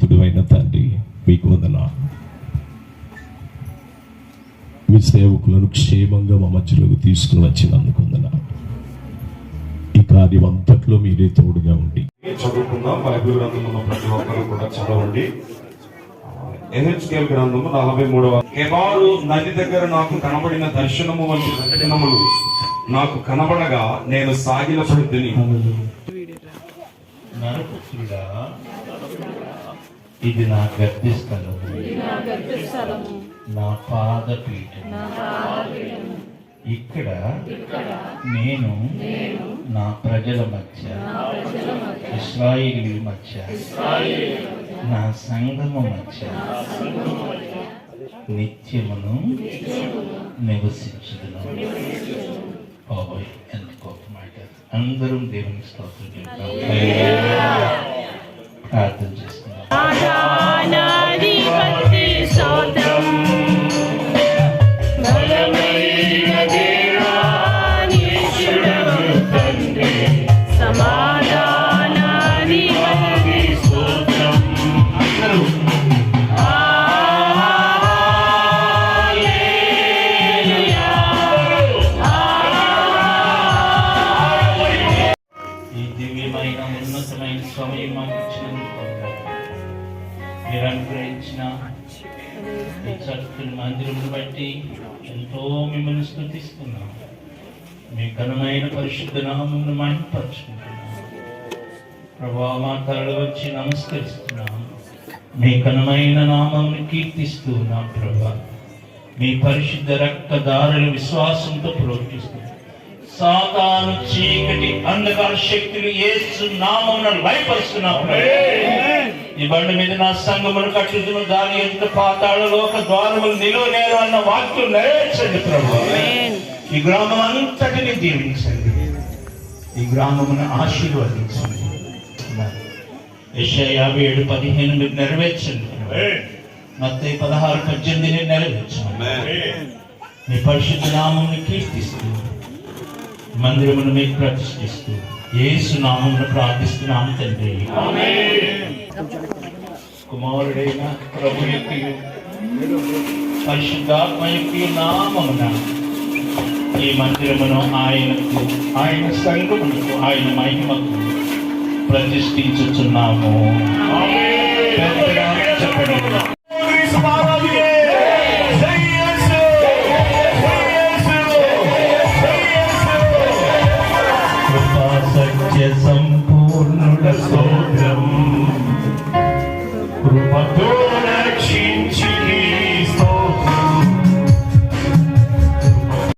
శక్తిమంతుడు అయిన తండ్రి మీకు వందనాలు. మీ సేవకులను క్షేమంగా మా మధ్యలోకి తీసుకుని వచ్చినందుకు వందనాలు. ఈ కార్యం అంతట్లో మీరే తోడుగా ఉండి. చదువుకుందాం. బైబిల్ గ్రంథంలో ప్రతి ఒక్కరు కూడా చదవండి. ఎహెచ్కేల్ గ్రంథము నలభై మూడవ కెబారు నది దగ్గర నాకు కనబడిన దర్శనము వంటి దర్శనములు నాకు కనబడగా నేను సాగిల పడితిని నరపుత్రుడా ఇది నా గద్దె స్థలము. స్థలము. నా పాదపీఠం ఇక్కడ నేను నా ప్రజల మధ్య ఇస్రాయిలీ మధ్య నా సంఘము మధ్య నిత్యమును నివసించుదును. బాబోయ్ ఎంత గొప్ప మాట. అందరం దేవుని స్తోత్రం సమయం మాకు ఇచ్చినందుకు మీరు అనుగ్రహించిన చక్కని మందిరం బట్టి ఎంతో మిమ్మల్ని స్థుతిస్తున్నాం. మీ ఘనమైన పరిశుద్ధ నామమును మహిమపరుచుకుంటున్నాం ప్రభా మా తరలి వచ్చి నమస్కరిస్తున్నాం. మీ ఘనమైన నామమును కీర్తిస్తున్నాం ప్రభా. మీ పరిశుద్ధ రక్తదారుల విశ్వాసంతో ప్రోక్షిస్తున్నాం సాతాను చీకటి అంధకార శక్తులు ఏసు నామమున భయపరుస్తున్నాం ఈ బండి మీద నా సంగమును కట్టుతున్న దాని ఎంత పాతాళ లోక ద్వారములు నిలువనేరు అన్న వాక్యం నెరవేర్చండి ప్రభు. ఈ గ్రామం అంతటిని దీవించండి. ఈ గ్రామమును ఆశీర్వదించండి. యెషయా యాభై ఏడు పదిహేను మీరు నెరవేర్చండి మత్తయి పదహారు పద్దెనిమిదిని నెరవేర్చండి. మీ పరిశుద్ధ నామమును కీర్తిస్తూ మందిరమును మీకు ప్రతిష్ఠిస్తూ యేసు నామమును ప్రార్థిస్తున్నాం తండ్రి. కుమారుడైన ప్రభు యొక్క పరిశుద్ధాత్మ యొక్క నామమున ఈ మందిరమును ఆయనకు ఆయన సంఘమునకు ఆయన మహిమకు ప్రతిష్ఠించుచున్నాము. చెప్పండి. ಸಂಪೂರ್ಣ